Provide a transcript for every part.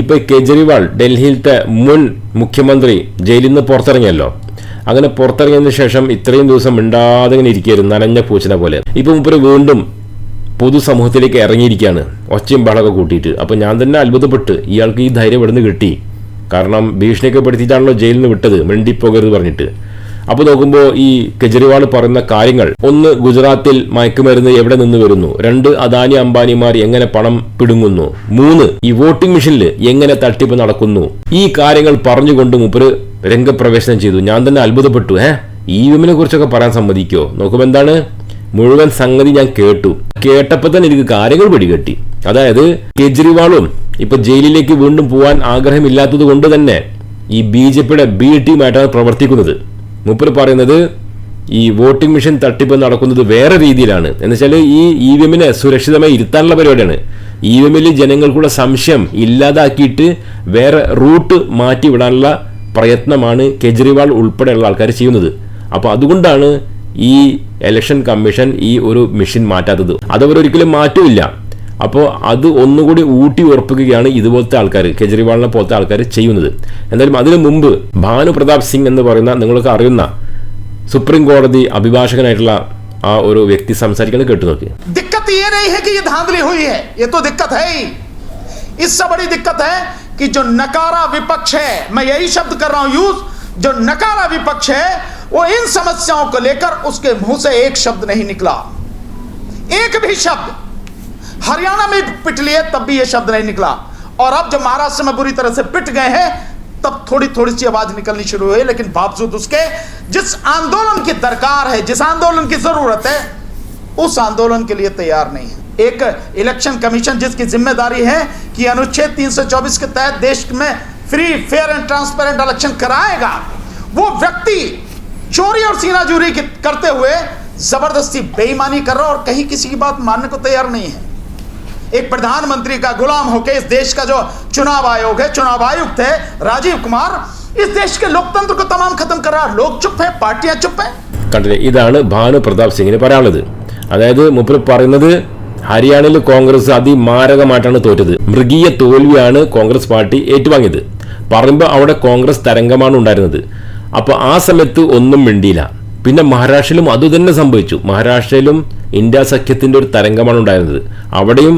ഇപ്പൊ കെജ്രിവാൾ ഡൽഹിയിലത്തെ മുൻ മുഖ്യമന്ത്രി ജയിലിൽ നിന്ന് പുറത്തിറങ്ങിയല്ലോ. അങ്ങനെ പുറത്തിറങ്ങിയതിനു ശേഷം ഇത്രയും ദിവസം മിണ്ടാതെ ഇങ്ങനെ ഇരിക്കുകയായിരുന്നു നനഞ്ഞ പൂച്ചനെ പോലെ. ഇപ്പൊ മുപ്പര് വീണ്ടും പൊതുസമൂഹത്തിലേക്ക് ഇറങ്ങിയിരിക്കുകയാണ് ഒച്ചയും ബഹളമൊക്കെ കൂട്ടിയിട്ട്. അപ്പൊ ഞാൻ തന്നെ അത്ഭുതപ്പെട്ട് ഇയാൾക്ക് ഈ ധൈര്യം ഇവിടുന്ന് കിട്ടി. കാരണം ഭീഷണിയൊക്കെ പെടുത്തിയിട്ടാണല്ലോ ജയിലിൽ നിന്ന് വിട്ടത് മിണ്ടിപ്പോകരുത് പറഞ്ഞിട്ട്. അപ്പൊ നോക്കുമ്പോൾ ഈ കെജ്രിവാൾ പറയുന്ന കാര്യങ്ങൾ. ഒന്ന് ഗുജറാത്തിൽ മയക്കുമരുന്ന് എവിടെ നിന്ന് വരുന്നു? രണ്ട് അദാനി അംബാനിമാർ എങ്ങനെ പണം പിടുങ്ങുന്നു? മൂന്ന് ഈ വോട്ടിംഗ് മെഷീനിൽ എങ്ങനെ തട്ടിപ്പ് നടക്കുന്നു? ഈ കാര്യങ്ങൾ പറഞ്ഞുകൊണ്ട് മുപ്പര് രംഗപ്രവേശനം ചെയ്തു. ഞാൻ തന്നെ അത്ഭുതപ്പെട്ടു ഏ? ഇ വിമിനെ കുറിച്ചൊക്കെ പറയാൻ സമ്മതിക്കോ? നോക്കുമ്പോൾ എന്താണ്? മുഴുവൻ സംഗതി ഞാൻ കേട്ടു. കേട്ടപ്പോൾ തന്നെ എനിക്ക് കാര്യങ്ങൾ പിടികെട്ടി. അതായത് കെജ്രിവാളും ഇപ്പൊ ജയിലിലേക്ക് വീണ്ടും പോകാൻ ആഗ്രഹമില്ലാത്തത് കൊണ്ട് തന്നെ ഈ ബി ജെ പിയുടെ ബി ടീമായിട്ടാണ് പ്രവർത്തിക്കുന്നത്. മൂപ്പർ പറയുന്നത് ഈ വോട്ടിംഗ് മെഷീൻ തട്ടിപ്പ് നടക്കുന്നത് വേറെ രീതിയിലാണ്. എന്നുവെച്ചാൽ ഈ ഇ വി എമ്മിനെ സുരക്ഷിതമായി ഇരുത്താനുള്ള പരിപാടിയാണ്. ഇ വി എമ്മിൽ ജനങ്ങൾക്കുള്ള സംശയം ഇല്ലാതാക്കിയിട്ട് വേറെ റൂട്ട് മാറ്റി വിടാനുള്ള പ്രയത്നമാണ് കെജ്രിവാൾ ഉൾപ്പെടെയുള്ള ആൾക്കാർ ചെയ്യുന്നത്. അപ്പോൾ അതുകൊണ്ടാണ് ഈ ഇലക്ഷൻ കമ്മീഷൻ ഈ ഒരു മെഷീൻ മാറ്റാത്തത്. അതവരൊരിക്കലും മാറ്റുമില്ല അപ്പോൾ അത് ഒന്നുകൂടി ഊട്ടി ഉറപ്പിക്കുകയാണ് ഇതുപോലത്തെ ആൾക്കാർ കെജ്രിവാളിനെ പോലത്തെ ആൾക്കാർ ചെയ്യുന്നത് എന്തായാലും അതിനു മുമ്പ് ഭാനു പ്രതാപ് സിംഗ് എന്ന് പറയുന്ന നിങ്ങൾക്ക് അറിയുന്ന സുപ്രീം കോടതി അഭിഭാഷകനായിട്ടുള്ള ആ ഒരു വ്യക്തി സംസാരിക്കുന്നത് കേട്ടു നോക്കി दिक्कत ये नहीं है कि ये धांधली हुई है ये तो दिक्कत है ही इससे बड़ी दिक्कत है कि जो नकारा विपक्ष है मैं यही शब्द कर रहा हूं यूज जो नकारा विपक्ष है वो इन समस्याओं को लेकर उसके मुंह से एक शब्द नहीं निकला एक भी शब्द हरियाणा में पिट लिए, तब भी ये शब्द नहीं निकला। और अब जब महाराष्ट्र में बुरी तरह से पिट गए हैं, तब थोड़ी थोड़ी सी आवाज़ निकलनी शुरू हुई, लेकिन बावजूद उसके जिस आंदोलन की दरकार है, जिस आंदोलन की ज़रूरत है, उस आंदोलन के लिए तैयार नहीं है। एक इलेक्शन कमीशन जिसकी ज़िम्मेदारी है कि अनुच्छेद 324 के तहत देश में free fair and transparent election कराएगा, वो व्यक्ति चोरी और सीनाजूरी की- करते हुए ज़बरदस्ती बेईमानी कर रहा और कहीं किसी की बात मानने को तैयार नहीं है। एक प्रधानमंत्री का गुलाम होकर इस देश का जो चुनाव आयोग है चुनाव आयुक्त है राजीव कुमार इस देश के लोकतंत्र को तमाम खत्म कर रहा है लोग चुप है पार्टियां चुप है കണ്ടില്ലേ ഇതാണ് ഭാനു പ്രതാപ് സിംഗിന് പറയാനുള്ളത് അതായത് മുപ്പർ പറയുന്നത് ഹരിയാനയിൽ കോൺഗ്രസ് അതിമാരകമായിട്ടാണ് തോറ്റത് മൃഗീയ തോൽവിയാണ് കോൺഗ്രസ് പാർട്ടി ഏറ്റുവാങ്ങിയത് പറയുമ്പോൾ അവിടെ കോൺഗ്രസ് തരംഗമാണ് ഉണ്ടായിരുന്നത് അപ്പോൾ ആ സമയത്ത് ഒന്നും മിണ്ടിയില്ല പിന്നെ മഹാരാഷ്ട്രയിലും അതുതന്നെ സംഭവിച്ചു മഹാരാഷ്ട്രയിലും ഇന്ത്യ സഖ്യത്തിന്റെ ഒരു തരംഗമാണ് ഉണ്ടായിരുന്നത് അവിടെയും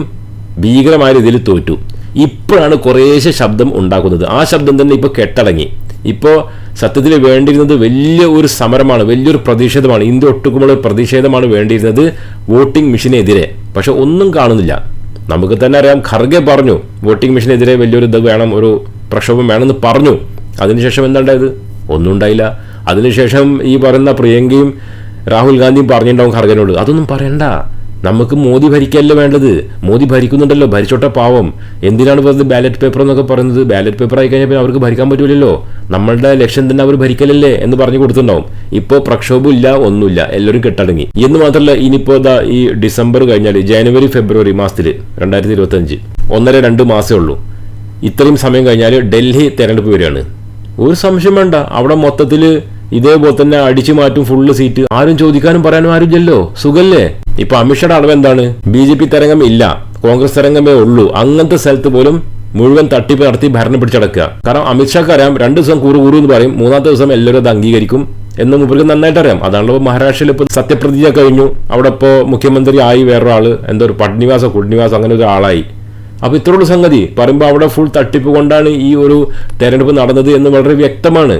ഭീകരമായ രീതിയിൽ തോറ്റു. ഇപ്പോഴാണ് കുറേശ്ശെ ശബ്ദം ഉണ്ടാക്കുന്നത്. ആ ശബ്ദം തന്നെ ഇപ്പോൾ കെട്ടടങ്ങി. ഇപ്പോൾ സത്യത്തിൽ വേണ്ടിയിരുന്നത് വലിയ ഒരു സമരമാണ് വലിയൊരു പ്രതിഷേധമാണ്. ഇന്ത്യ ഒട്ടുക്കുമുള്ള ഒരു പ്രതിഷേധമാണ് വേണ്ടിയിരുന്നത് വോട്ടിംഗ് മെഷീനെതിരെ. പക്ഷെ ഒന്നും കാണുന്നില്ല. നമുക്ക് തന്നെ അറിയാം ഖർഗെ പറഞ്ഞു വോട്ടിംഗ് മെഷീനെതിരെ വലിയൊരു ഇത് വേണം ഒരു പ്രക്ഷോഭം വേണമെന്ന് പറഞ്ഞു. അതിനുശേഷം എന്താണ്ടായത് ഒന്നും ഉണ്ടായില്ല. അതിനുശേഷം ഈ പറയുന്ന പ്രിയങ്കയും രാഹുൽ ഗാന്ധിയും പറഞ്ഞിട്ടുണ്ടാവും ഖർഗനോട്. അതൊന്നും പറയണ്ട. നമുക്ക് മോദി ഭരിക്കല്ല വേണ്ടത്? മോദി ഭരിക്കുന്നുണ്ടല്ലോ ഭരിച്ചോട്ടെ പാവം. എന്തിനാണ് വെറുതെ ബാലറ്റ് പേപ്പർ എന്നൊക്കെ പറയുന്നത്? ബാലറ്റ് പേപ്പർ ആയി കഴിഞ്ഞാൽ അവർക്ക് ഭരിക്കാൻ പറ്റൂലല്ലോ. നമ്മളുടെ ലക്ഷ്യം തന്നെ അവർ ഭരിക്കലല്ലേ എന്ന് പറഞ്ഞു കൊടുത്തിട്ടുണ്ടാവും. ഇപ്പോൾ പ്രക്ഷോഭം ഇല്ല ഒന്നുമില്ല. എല്ലാവരും കെട്ടടങ്ങി. എന്ന് മാത്രമല്ല ഇനിയിപ്പോൾ ഇതാ ഈ ഡിസംബർ കഴിഞ്ഞാൽ ജനുവരി ഫെബ്രുവരി മാസത്തിൽ രണ്ടായിരത്തി ഇരുപത്തഞ്ച് ഒന്നര രണ്ട് മാസമേ ഉള്ളൂ. ഇത്രയും സമയം കഴിഞ്ഞാൽ ഡൽഹി തെരഞ്ഞെടുപ്പ് വരികയാണ്. ഒരു സംശയം വേണ്ട. അവിടെ മൊത്തത്തിൽ ഇതേപോലെ തന്നെ അടിച്ചു മാറ്റും ഫുള്ള് സീറ്റ് ആരും ചോദിക്കാനും പറയാനും ആരും ഇല്ലല്ലോ സുഖല്ലേ? ഇപ്പൊ അമിഷയുടെ അളവ് എന്താണ്? ബി ജെ പി തരംഗം ഇല്ല. കോൺഗ്രസ് തരംഗമേ ഉള്ളൂ. അങ്ങനത്തെ സ്ഥലത്ത് പോലും മുഴുവൻ തട്ടിപ്പ് നടത്തി ഭരണം പിടിച്ചടക്കുക കാരണം അമിത്ഷാക്ക് അറിയാം രണ്ട് ദിവസം കൂറു കൂറു എന്ന് പറയും. മൂന്നാമത്തെ ദിവസം എല്ലാവരും അത് അംഗീകരിക്കും എന്ന് മുമ്പിൽ നന്നായിട്ട് അറിയാം. അതാണല്ലോ മഹാരാഷ്ട്രയിൽ ഇപ്പോൾ സത്യപ്രതിജ്ഞ കഴിഞ്ഞു. അവിടെ ഇപ്പോൾ മുഖ്യമന്ത്രി ആയി വേറൊരാൾ. എന്തോ ഒരു പട്നിവാസോ കുടിനിവാസോ അങ്ങനെ ഒരു ആളായി. അപ്പൊ ഇത്രയുള്ള സംഗതി. പറയുമ്പോൾ അവിടെ ഫുൾ തട്ടിപ്പ് കൊണ്ടാണ് ഈ ഒരു തെരഞ്ഞെടുപ്പ് നടന്നത് എന്ന് വളരെ വ്യക്തമാണ്.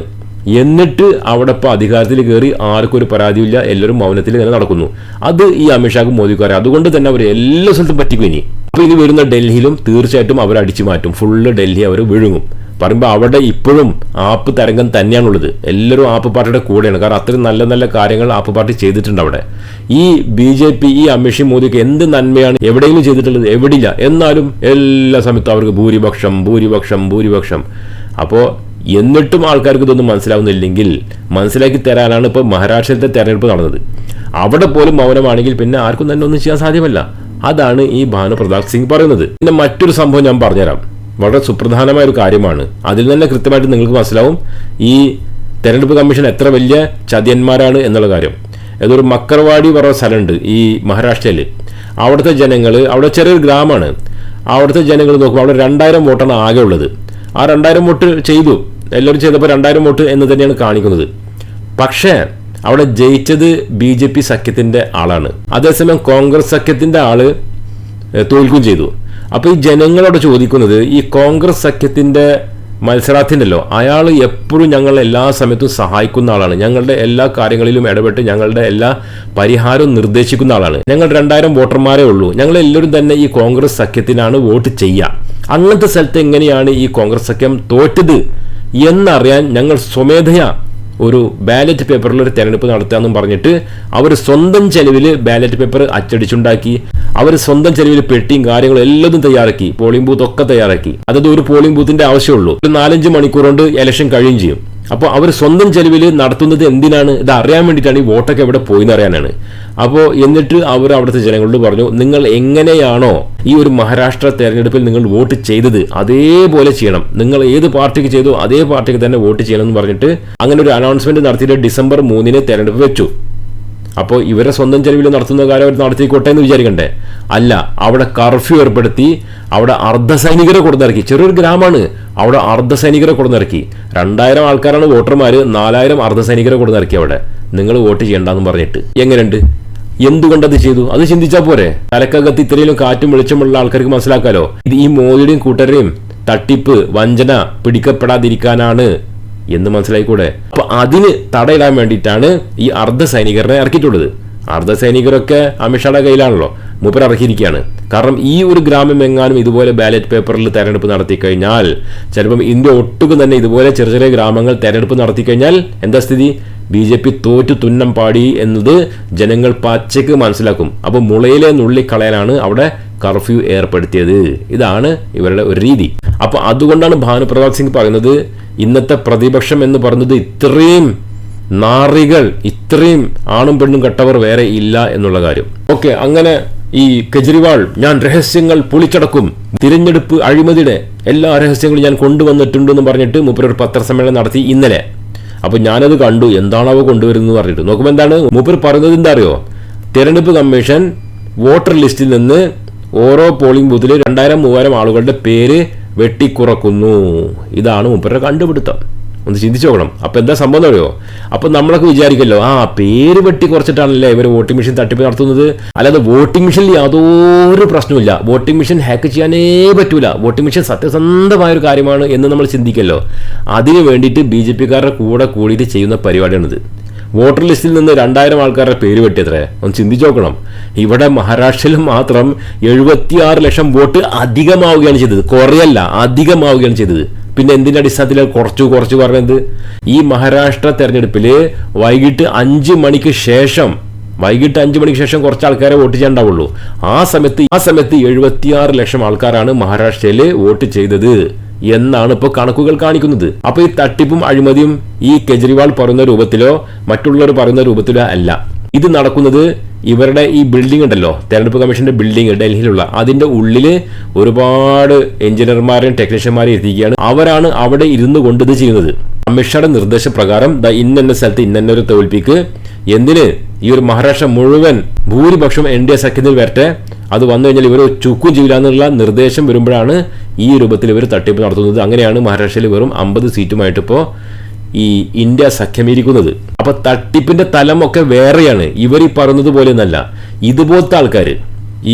എന്നിട്ട് അവിടെ ഇപ്പോൾ അധികാരത്തിൽ കയറി ആർക്കും ഒരു പരാതിയില്ല എല്ലാവരും മൗനത്തിൽ ഇങ്ങനെ നടക്കുന്നു. അത് ഈ അമിത്ഷാക്കും മോദിക്കും അതുകൊണ്ട് തന്നെ അവർ എല്ലാ സ്ഥലത്തും പറ്റിക്കും ഇനി. അപ്പോൾ ഇനി വരുന്ന ഡൽഹിയിലും തീർച്ചയായിട്ടും അവർ അടിച്ചു മാറ്റും. ഫുള്ള് ഡൽഹി അവർ വിഴുങ്ങും. പറയുമ്പോൾ അവിടെ ഇപ്പോഴും ആപ്പ് തരംഗം തന്നെയാണുള്ളത്. എല്ലാവരും ആപ്പ് പാർട്ടിയുടെ കൂടെയാണ്. കാരണം അത്രയും നല്ല നല്ല കാര്യങ്ങൾ ആപ്പ് പാർട്ടി ചെയ്തിട്ടുണ്ട് അവിടെ. ഈ ബി ജെ പി ഈ അമിഷി മോദിക്ക് എന്ത് നന്മയാണ് എവിടെയെങ്കിലും ചെയ്തിട്ടുള്ളത്? എവിടെയില്ല എന്നാലും എല്ലാ സമയത്തും അവർക്ക് ഭൂരിപക്ഷം ഭൂരിപക്ഷം ഭൂരിപക്ഷം. അപ്പോൾ എന്നിട്ടും ആൾക്കാർക്ക് ഇതൊന്നും മനസ്സിലാവുന്നില്ലെങ്കിൽ മനസ്സിലാക്കി തരാനാണ് ഇപ്പോൾ മഹാരാഷ്ട്രത്തെ തെരഞ്ഞെടുപ്പ് നടന്നത്. അവിടെ പോലും മൗനമാണെങ്കിൽ പിന്നെ ആർക്കും തന്നെ ഒന്നും ചെയ്യാൻ സാധ്യമല്ല. അതാണ് ഈ ഭാനു പ്രതാപ് സിംഗ് പറയുന്നത്. പിന്നെ മറ്റൊരു സംഭവം ഞാൻ പറഞ്ഞുതരാം. വളരെ സുപ്രധാനമായ ഒരു കാര്യമാണ്. അതിൽ തന്നെ കൃത്യമായിട്ട് നിങ്ങൾക്ക് മനസ്സിലാവും. ഈ തെരഞ്ഞെടുപ്പ് കമ്മീഷൻ എത്ര വലിയ ചതിയന്മാരാണ് എന്നുള്ള കാര്യം. ഏതൊരു മക്കർവാടി പറഞ്ഞ സ്ഥലമുണ്ട് ഈ മഹാരാഷ്ട്രയിൽ അവിടുത്തെ ജനങ്ങൾ അവിടെ ചെറിയൊരു ഗ്രാമമാണ്. അവിടുത്തെ ജനങ്ങൾ നോക്കുമ്പോൾ അവിടെ രണ്ടായിരം വോട്ടാണ് ആകെ ഉള്ളത് ആ രണ്ടായിരം വോട്ട് ചെയ്തു. എല്ലാവരും ചെയ്തപ്പോൾ രണ്ടായിരം വോട്ട് എന്ന് തന്നെയാണ് കാണിക്കുന്നത്. പക്ഷേ അവിടെ ജയിച്ചത് ബി ജെ പി സഖ്യത്തിന്റെ ആളാണ്. അതേസമയം കോൺഗ്രസ് സഖ്യത്തിന്റെ ആൾ തോൽക്കുകയും ചെയ്തു. അപ്പോൾ ഈ ജനങ്ങളോട് ചോദിക്കുന്നത് ഈ കോൺഗ്രസ് സഖ്യത്തിന്റെ മത്സരാർത്ഥിണ്ടല്ലോ അയാൾ എപ്പോഴും ഞങ്ങളെ എല്ലാ സമയത്തും സഹായിക്കുന്ന ആളാണ്. ഞങ്ങളുടെ എല്ലാ കാര്യങ്ങളിലും ഇടപെട്ട് ഞങ്ങളുടെ എല്ലാ പരിഹാരവും നിർദ്ദേശിക്കുന്ന ആളാണ്. ഞങ്ങൾ രണ്ടായിരം വോട്ടർമാരേ ഉള്ളൂ. ഞങ്ങൾ എല്ലാവരും തന്നെ ഈ കോൺഗ്രസ് സഖ്യത്തിനാണ് വോട്ട് ചെയ്യുക അങ്ങനത്തെ സ്ഥലത്ത് എങ്ങനെയാണ് ഈ കോൺഗ്രസ് സഖ്യം തോറ്റത് എന്നറിയാൻ ഞങ്ങൾ സ്വമേധയാ ഒരു ബാലറ്റ് പേപ്പറിൽ ഒരു തെരഞ്ഞെടുപ്പ് നടത്താമെന്നും പറഞ്ഞിട്ട് അവർ സ്വന്തം ചെലവിൽ ബാലറ്റ് പേപ്പർ അച്ചടിച്ചുണ്ടാക്കി അവർ സ്വന്തം ചെലവിൽ പെട്ടിയും കാര്യങ്ങളും എല്ലാതും തയ്യാറാക്കി പോളിംഗ് ബൂത്ത് ഒക്കെ തയ്യാറാക്കി. അതത് ഒരു പോളിംഗ് ബൂത്തിന്റെ ആവശ്യമുള്ളൂ. ഒരു നാലഞ്ച് മണിക്കൂർ കൊണ്ട് ഇലക്ഷൻ കഴിയും ചെയ്യും. അപ്പോൾ അവർ സ്വന്തം ചെലവിൽ നടത്തുന്നത് എന്തിനാണ്? ഇത് അറിയാൻ വേണ്ടിയിട്ടാണ് ഈ വോട്ടൊക്കെ എവിടെ പോയി എന്ന് അറിയാനാണ്. അപ്പോൾ എന്നിട്ട് അവർ അവിടുത്തെ ജനങ്ങളോട് പറഞ്ഞു നിങ്ങൾ എങ്ങനെയാണോ ഈ ഒരു മഹാരാഷ്ട്ര തെരഞ്ഞെടുപ്പിൽ നിങ്ങൾ വോട്ട് ചെയ്തത് അതേപോലെ ചെയ്യണം. നിങ്ങൾ ഏത് പാർട്ടിക്ക് ചെയ്തോ അതേ പാർട്ടിക്ക് തന്നെ വോട്ട് ചെയ്യണം എന്ന് പറഞ്ഞിട്ട് അങ്ങനെ ഒരു അനൗൺസ്മെന്റ് നടത്തിയിട്ട് ഡിസംബർ മൂന്നിന് തെരഞ്ഞെടുപ്പ് വെച്ചു. അപ്പോൾ ഇവരെ സ്വന്തം ചെലവിൽ നടത്തുന്ന കാര്യം അവർ നടത്തിക്കോട്ടെ എന്ന് വിചാരിക്കണ്ടേ? അല്ല അവിടെ കർഫ്യൂ ഏർപ്പെടുത്തി അവിടെ അർദ്ധസൈനികരെ കൊടുത്തിറക്കി ചെറിയൊരു ഗ്രാമമാണ്. അവിടെ അർദ്ധസൈനികരെ കൊടുന്നിറക്കി. രണ്ടായിരം ആൾക്കാരാണ് വോട്ടർമാർ നാലായിരം അർദ്ധസൈനികരെ കൊടുന്നിറക്കി അവിടെ. നിങ്ങൾ വോട്ട് ചെയ്യണ്ടെന്ന് പറഞ്ഞിട്ട്. എങ്ങനെയുണ്ട്? എന്തുകൊണ്ടത് ചെയ്തു? അത് ചിന്തിച്ചാൽ പോരെ. തലക്കകത്ത് ഇത്രയും കാറ്റും വെളിച്ചമുള്ള ആൾക്കാർക്ക് മനസ്സിലാക്കാലോ? ഇത് ഈ മോദിയുടെയും കൂട്ടരെയും തട്ടിപ്പ് വഞ്ചന പിടിക്കപ്പെടാതിരിക്കാനാണ് എന്ന് മനസ്സിലായിക്കൂടെ? അപ്പൊ അതിന് തടയിടാൻ വേണ്ടിയിട്ടാണ് ഈ അർദ്ധ സൈനികരെ ഇറക്കിയിട്ടുള്ളത്. അർദ്ധ സൈനികരൊക്കെ അമിത്ഷായുടെ കയ്യിലാണല്ലോ. മൂപ്പർ അർഹിക്കുകയാണ് കാരണം ഈ ഒരു ഗ്രാമം എങ്ങാനും ഇതുപോലെ ബാലറ്റ് പേപ്പറിൽ തെരഞ്ഞെടുപ്പ് നടത്തി കഴിഞ്ഞാൽ ചിലപ്പം ഇന്ത്യ ഒട്ടുക്കും തന്നെ ഇതുപോലെ ചെറിയ ചെറിയ ഗ്രാമങ്ങൾ തെരഞ്ഞെടുപ്പ് നടത്തി കഴിഞ്ഞാൽ എന്താ സ്ഥിതി? ബി ജെ പി തോറ്റു തുന്നം പാടി എന്നത് ജനങ്ങൾ പച്ചയ്ക്ക് മനസ്സിലാക്കും. അപ്പോൾ മുളയിലെ നുള്ളിക്കളയാനാണ് അവിടെ കർഫ്യൂ ഏർപ്പെടുത്തിയത്. ഇതാണ് ഇവരുടെ ഒരു രീതി. അപ്പോൾ അതുകൊണ്ടാണ് ഭാനുപ്രതാപ് സിംഗ് പറയുന്നത് ഇന്നത്തെ പ്രതിപക്ഷം എന്ന് പറഞ്ഞത് ഇത്രയും നാറികൾ ഇത്രയും ആണും പെണ്ണും കെട്ടവർ വേറെ ഇല്ല എന്നുള്ള കാര്യം. ഓക്കെ അങ്ങനെ ഈ കെജ്രിവാൾ ഞാൻ രഹസ്യങ്ങൾ പൊളിച്ചടക്കും. തിരഞ്ഞെടുപ്പ് അഴിമതിയുടെ എല്ലാ രഹസ്യങ്ങളും ഞാൻ കൊണ്ടുവന്നിട്ടുണ്ടെന്ന് പറഞ്ഞിട്ട് മൂപ്പർ ഒരു പത്രസമ്മേളനം നടത്തി ഇന്നലെ. അപ്പൊ ഞാനത് കണ്ടു. എന്താണ് അവ കൊണ്ടുവരുന്നത് പറഞ്ഞിട്ട്. നോക്കുമ്പോൾ എന്താണ്? മൂപ്പർ പറയുന്നത് എന്താ അറിയോ? തിരഞ്ഞെടുപ്പ് കമ്മീഷൻ വോട്ടർ ലിസ്റ്റിൽ നിന്ന് ഓരോ പോളിംഗ് ബൂത്തിൽ രണ്ടായിരം മൂവായിരം ആളുകളുടെ പേര് വെട്ടിക്കുറക്കുന്നു. ഇതാണ് മൂപ്പരുടെ കണ്ടുപിടുത്തം. ഒന്ന് ചിന്തിച്ചു നോക്കണം. അപ്പോൾ എന്താ സംഭവം അറിയോ? അപ്പോൾ നമ്മളൊക്കെ വിചാരിക്കല്ലോ ആ പേര് വെട്ടി കുറച്ചിട്ടാണല്ലേ ഇവർ വോട്ടിംഗ് മെഷീൻ തട്ടിപ്പ് നടത്തുന്നത്? അല്ലാതെ വോട്ടിംഗ് മെഷീനിൽ യാതൊരു പ്രശ്നമില്ല വോട്ടിംഗ് മെഷീൻ ഹാക്ക് ചെയ്യാനേ പറ്റൂല. വോട്ടിംഗ് മെഷീൻ സത്യസന്ധമായ ഒരു കാര്യമാണ് എന്ന് നമ്മൾ ചിന്തിക്കല്ലോ. അതിന് വേണ്ടിയിട്ട് ബി ജെ പിക്കാരുടെ കൂടെ കൂടിയിട്ട് ചെയ്യുന്ന പരിപാടിയാണിത്. വോട്ടർ ലിസ്റ്റിൽ നിന്ന് രണ്ടായിരം ആൾക്കാരുടെ പേര് വെട്ടിയത്രേ. ഒന്ന് ചിന്തിച്ചു നോക്കണം. ഇവിടെ മഹാരാഷ്ട്രയിൽ മാത്രം എഴുപത്തിയാറ് ലക്ഷം വോട്ട് അധികമാവുകയാണ് ചെയ്തത്. കുറയല്ല അധികമാവുകയാണ് ചെയ്തത്. പിന്നെ എന്തിന്റെ അടിസ്ഥാനത്തിൽ കുറച്ചു കുറച്ച് പറഞ്ഞത്? ഈ മഹാരാഷ്ട്ര തെരഞ്ഞെടുപ്പിൽ വൈകിട്ട് അഞ്ച് മണിക്ക് ശേഷം വൈകിട്ട് അഞ്ച് മണിക്ക് ശേഷം കുറച്ച് ആൾക്കാരെ വോട്ട് ചെയ്യണ്ടാവുള്ളൂ ആ സമയത്ത് ആ സമയത്ത് എഴുപത്തിയാറ് ലക്ഷം ആൾക്കാരാണ് മഹാരാഷ്ട്രയിൽ വോട്ട് ചെയ്തത് എന്നാണ് ഇപ്പോൾ കണക്കുകൾ കാണിക്കുന്നത്. അപ്പോൾ ഈ തട്ടിപ്പും അഴിമതിയും ഈ കെജ്രിവാൾ പറയുന്ന രൂപത്തിലോ മറ്റുള്ളവർ പറയുന്ന രൂപത്തിലോ അല്ല. ഇത് നടക്കുന്നത് ഇവരുടെ ഈ ബിൽഡിംഗ് ഉണ്ടല്ലോ തെരഞ്ഞെടുപ്പ് കമ്മീഷന്റെ ബിൽഡിംഗ് ഡൽഹിയിലുള്ള അതിന്റെ ഉള്ളിൽ ഒരുപാട് എഞ്ചിനീയർമാരെയും ടെക്നീഷ്യന്മാരെയും എത്തിക്കുകയാണ്. അവരാണ് അവിടെ ഇരുന്നു കൊണ്ട് ഇത് ചെയ്യുന്നത്. അമിത്ഷായുടെ നിർദ്ദേശപ്രകാരം ദ ഇന്ന സ്ഥലത്ത് ഇന്നൊരു തോൽപ്പിക്ക് എന്തിന് ഈ ഒരു മഹാരാഷ്ട്ര മുഴുവൻ ഭൂരിപക്ഷം എൻ ഡി എ സഖ്യത്തിൽ വരട്ടെ അത് വന്നു കഴിഞ്ഞാൽ ഇവർ ചുക്കും ചെയ്യില്ല എന്നുള്ള നിർദ്ദേശം വരുമ്പോഴാണ് ഈ രൂപത്തിൽ ഇവർ തട്ടിപ്പ് നടത്തുന്നത്. അങ്ങനെയാണ് മഹാരാഷ്ട്രയിൽ വെറും അമ്പത് സീറ്റുമായിട്ട് ഇപ്പോൾ ഈ ഇന്ത്യ സഖ്യമിരിക്കുന്നത്. അപ്പൊ തട്ടിപ്പിന്റെ തലമൊക്കെ വേറെയാണ്. ഇവർ ഈ പറയുന്നത് പോലെയൊന്നല്ല ഇതുപോലത്തെ ആൾക്കാർ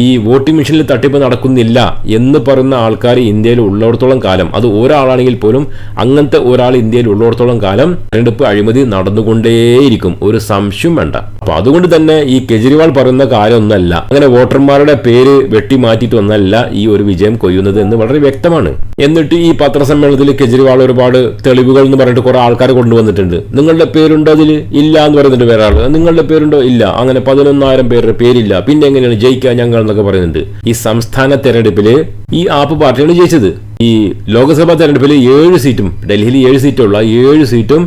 ഈ വോട്ടിംഗ് മെഷീനിൽ തട്ടിപ്പ് നടക്കുന്നില്ല എന്ന് പറയുന്ന ആൾക്കാർ ഇന്ത്യയിൽ ഉള്ളിടത്തോളം കാലം. അത് ഒരാളാണെങ്കിൽ പോലും അങ്ങനത്തെ ഒരാൾ ഇന്ത്യയിൽ ഉള്ളിടത്തോളം കാലം തെരഞ്ഞെടുപ്പ് അഴിമതി നടന്നുകൊണ്ടേയിരിക്കും. ഒരു സംശയം വേണ്ട. അപ്പൊ അതുകൊണ്ട് തന്നെ ഈ കെജ്രിവാൾ പറയുന്ന കാര്യമൊന്നല്ല അങ്ങനെ വോട്ടർമാരുടെ പേര് വെട്ടി മാറ്റിയിട്ടൊന്നല്ല ഈ ഒരു വിജയം കൊയ്യുന്നത് എന്ന് വളരെ വ്യക്തമാണ്. എന്നിട്ട് ഈ പത്രസമ്മേളനത്തിൽ കെജ്രിവാൾ ഒരുപാട് തെളിവുകൾ എന്ന് പറഞ്ഞിട്ട് കുറെ ആൾക്കാർ കൊണ്ടുവന്നിട്ടുണ്ട്. നിങ്ങളുടെ പേരുണ്ടോ അതിൽ? ഇല്ല എന്ന് പറയുന്നുണ്ട് വേറെ ആൾ. നിങ്ങളുടെ പേരുണ്ടോ? ഇല്ല. അങ്ങനെ പതിനൊന്നായിരം പേരുടെ പേരില്ല. പിന്നെ എങ്ങനെയാണ് ജയിക്കാൻ ഞങ്ങൾ എന്നൊക്കെ പറയുന്നുണ്ട്. ഈ സംസ്ഥാന തെരഞ്ഞെടുപ്പിൽ ഈ ആപ്പ് പാർട്ടിയാണ് ജയിച്ചത്. ഈ ലോക്സഭാ തെരഞ്ഞെടുപ്പിൽ ഏഴ് സീറ്റും ഡൽഹിയിൽ ഏഴ് സീറ്റുള്ള ഏഴ് സീറ്റും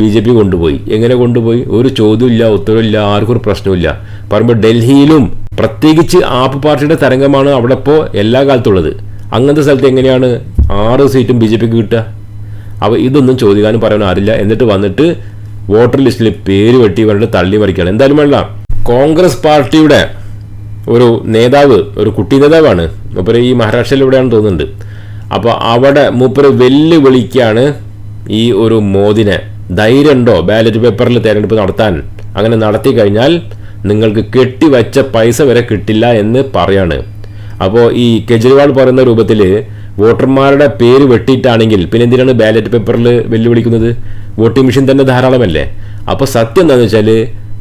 ബി ജെ പി കൊണ്ടുപോയി. എങ്ങനെ കൊണ്ടുപോയി? ഒരു ചോദ്യമില്ല ഉത്തരവില്ല ആർക്കും ഒരു പ്രശ്നമില്ല പറയുമ്പോൾ ഡൽഹിയിലും പ്രത്യേകിച്ച് ആപ്പ് പാർട്ടിയുടെ തരംഗമാണ് അവിടെ ഇപ്പോൾ എല്ലാ കാലത്തുള്ളത്. അങ്ങനത്തെ സ്ഥലത്ത് എങ്ങനെയാണ് ആറ് സീറ്റും ബി ജെ പിക്ക് കിട്ടുക? അപ്പോൾ ഇതൊന്നും ചോദിക്കാനും പറയാനും ആരില്ല. എന്നിട്ട് വന്നിട്ട് വോട്ടർ ലിസ്റ്റിൽ പേര് വെട്ടി പറഞ്ഞിട്ട് തള്ളി മറിക്കുകയാണ്. എന്തായാലും വേണ്ട. കോൺഗ്രസ് പാർട്ടിയുടെ ഒരു നേതാവ് ഒരു കുട്ടി നേതാവാണ്. മൂപ്പര് ഈ മഹാരാഷ്ട്രയിൽ എവിടെയാണ് തോന്നുന്നുണ്ട്. അപ്പോൾ അവിടെ മൂപ്പര് വെല്ലുവിളിക്കാണ് ഈ ഒരു മോദിനെ. ധൈര്യമുണ്ടോ ബാലറ്റ് പേപ്പറിൽ തെരഞ്ഞെടുപ്പ് നടത്താൻ? അങ്ങനെ നടത്തി കഴിഞ്ഞാൽ നിങ്ങൾക്ക് കെട്ടിവച്ച പൈസ വരെ കിട്ടില്ല എന്ന് പറയാണ്. അപ്പോൾ ഈ കെജ്രിവാൾ പറയുന്ന രൂപത്തിൽ വോട്ടർമാരുടെ പേര് വെട്ടിയിട്ടാണെങ്കിൽ പിന്നെ എന്തിനാണ് ബാലറ്റ് പേപ്പറിൽ വെല്ലുവിളിക്കുന്നത്? വോട്ടിംഗ് മെഷീൻ തന്നെ ധാരാളമല്ലേ? അപ്പോൾ സത്യം എന്താണെന്ന് വെച്ചാൽ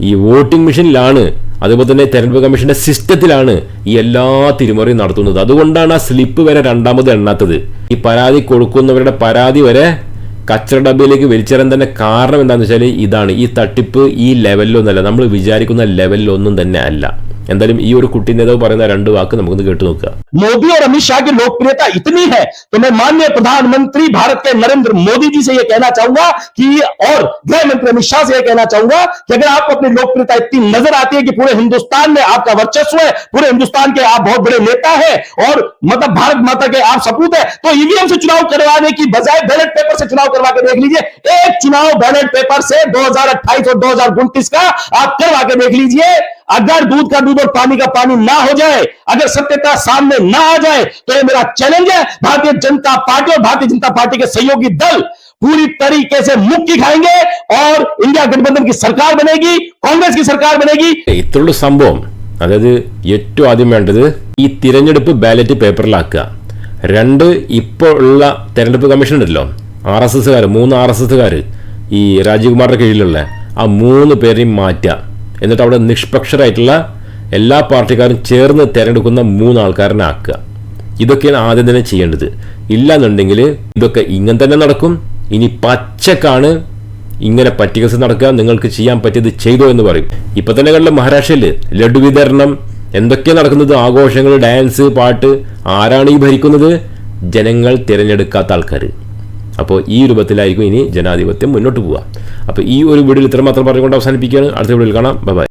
ഈ വോട്ടിംഗ് മെഷീനിലാണ് അതുപോലെ തന്നെ തെരഞ്ഞെടുപ്പ് കമ്മീഷന്റെ സിസ്റ്റത്തിലാണ് ഈ എല്ലാ തിരിമറിയും നടത്തുന്നത്. അതുകൊണ്ടാണ് ആ സ്ലിപ്പ് വരെ രണ്ടാമത് എണ്ണാത്തത്. ഈ പരാതി കൊടുക്കുന്നവരുടെ പരാതി വരെ കച്ചറ ഡബയിലേക്ക് വലിച്ചെറാൻ തന്നെ കാരണം എന്താണെന്ന് വെച്ചാൽ ഇതാണ്. ഈ തട്ടിപ്പ് ഈ ലെവലിലൊന്നല്ല നമ്മൾ വിചാരിക്കുന്ന ലെവലിലൊന്നും തന്നെ അല്ല. എന്തായാലും ഈ ഒരു കുട്ടി നേതാവ് പറയുന്ന രണ്ട് വാക്ക് നമുക്കൊന്ന് കേട്ടു നോക്കുക मोदी और अमित शाह की लोकप्रियता इतनी है तो मैं माननीय प्रधानमंत्री भारत के नरेंद्र मोदी जी से यह कहना चाहूंगा कि और गृह मंत्री अमित शाह से यह कहना चाहूंगा कि अगर आपको अपनी लोकप्रियता इतनी नजर आती है कि पूरे हिंदुस्तान में आपका वर्चस्व है पूरे हिंदुस्तान के आप बहुत बड़े नेता है और मतलब भारत माता के आप सपूत है तो ईवीएम से चुनाव करवाने की बजाय बैलेट पेपर से चुनाव करवा के देख लीजिए एक चुनाव बैलेट पेपर से 2028 और 2029 का आप करवा के देख लीजिए अगर दूध का दूध और पानी का पानी ना हो जाए अगर सत्यता सामने ना आ जाए तो ये मेरा चैलेंज है भारतीय जनता पार्टी और भारतीय जनता पार्टी के सहयोगी दल पूरी तरीके से मुक्ति खाएंगे और इंडिया गठबंधन की सरकार बनेगी कांग्रेस की सरकार बनेगी ഇത്രയുള്ള സംഭവം അതായത് ഏറ്റവും ആദ്യം വേണ്ടത് ഈ തിരഞ്ഞെടുപ്പ് ബാലറ്റ് പേപ്പറിലാക്കുക രണ്ട് ഇപ്പോൾ ഉള്ള തെരഞ്ഞെടുപ്പ് കമ്മീഷൻ ഉണ്ടല്ലോ ആർ എസ് എസ്സുകാർ മൂന്ന് ആർ എസ് എസ്സുകാർ ഈ രാജീവ്കുമാറിന്റെ കീഴിലുള്ള ആ മൂന്ന് പേരെയും മാറ്റുക എന്നിട്ട് അവിടെ നിഷ്പക്ഷരായിട്ടുള്ള എല്ലാ പാർട്ടിക്കാരും ചേർന്ന് തിരഞ്ഞെടുക്കുന്ന മൂന്ന് ആക്കുക. ഇതൊക്കെയാണ് ആദ്യം തന്നെ ചെയ്യേണ്ടത്. ഇല്ലാന്നുണ്ടെങ്കിൽ ഇതൊക്കെ ഇങ്ങനെ തന്നെ നടക്കും. ഇനി പച്ചക്കാണ് ഇങ്ങനെ പറ്റികസ് നടക്കുക. നിങ്ങൾക്ക് ചെയ്യാൻ പറ്റിയത് ചെയ്തോ എന്ന് പറയും. ഇപ്പൊ തന്നെ കണ്ട മഹാരാഷ്ട്രയിൽ ലഡു വിതരണം. എന്തൊക്കെ നടക്കുന്നത്? ആഘോഷങ്ങൾ ഡാൻസ് പാട്ട്. ആരാണ് ഈ ഭരിക്കുന്നത്? ജനങ്ങൾ തിരഞ്ഞെടുക്കാത്ത ആൾക്കാർ അപ്പോൾ ഈ രൂപത്തിലായിരിക്കും ഇനി ജനാധിപത്യം മുന്നോട്ട് പോവുക. അപ്പോൾ ഈ ഒരു വീഡിയോയിൽ ഇത്രമാത്രം പറഞ്ഞുകൊണ്ട് അവസാനിപ്പിക്കുകയാണ്. അടുത്ത വീഡിയോയിൽ കാണാം. ബൈ